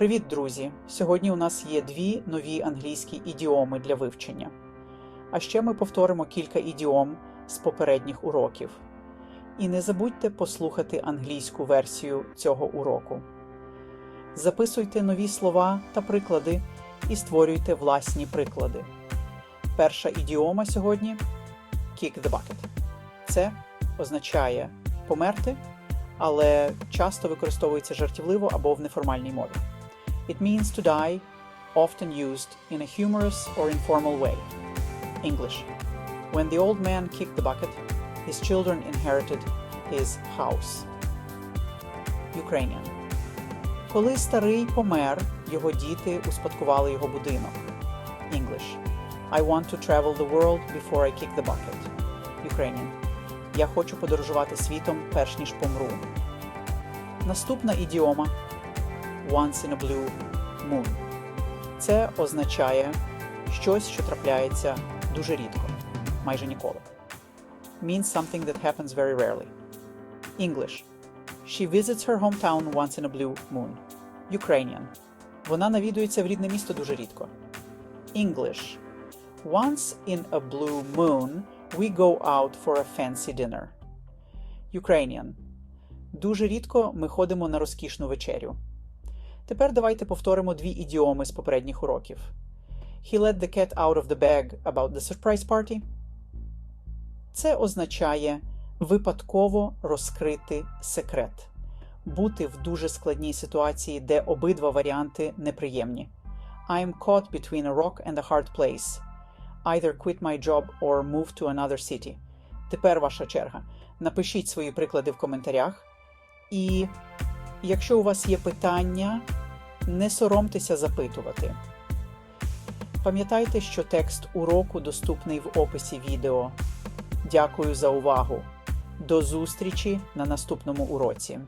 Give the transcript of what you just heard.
Привіт, друзі! Сьогодні у нас є дві нові англійські ідіоми для вивчення. А ще ми повторимо кілька ідіом з попередніх уроків. І не забудьте послухати англійську версію цього уроку. Записуйте нові слова та приклади і створюйте власні приклади. Перша ідіома сьогодні kick the bucket. Це означає померти, але часто використовується жартівливо або в неформальній мові. It means to die, often used in a humorous or informal way. English. When the old man kicked the bucket, his children inherited his house. Ukrainian. Коли старий помер, його діти успадкували його будинок. English. I want to travel the world before I kick the bucket. Ukrainian. Я хочу подорожувати світом, перш ніж помру. Наступна ідіома once in a blue moon. Це означає щось, що трапляється дуже рідко, майже ніколи. Means something that happens very rarely. English. She visits her hometown once in a blue moon. Ukrainian. Вона навідується в рідне місто дуже рідко. English. Once in a blue moon we go out for a fancy dinner. Ukrainian. Дуже рідко ми ходимо на розкішну вечерю. Тепер давайте повторимо дві ідіоми з попередніх уроків. He let the cat out of the bag about the surprise party. Це означає випадково розкрити секрет, бути в дуже складній ситуації, де обидва варіанти неприємні. I'm caught between a rock and a hard place. Either quit my job or move to another city. Тепер ваша черга. Напишіть свої приклади в коментарях. І якщо у вас є питання, не соромтеся запитувати. Пам'ятайте, що текст уроку доступний в описі відео. Дякую за увагу. До зустрічі на наступному уроці.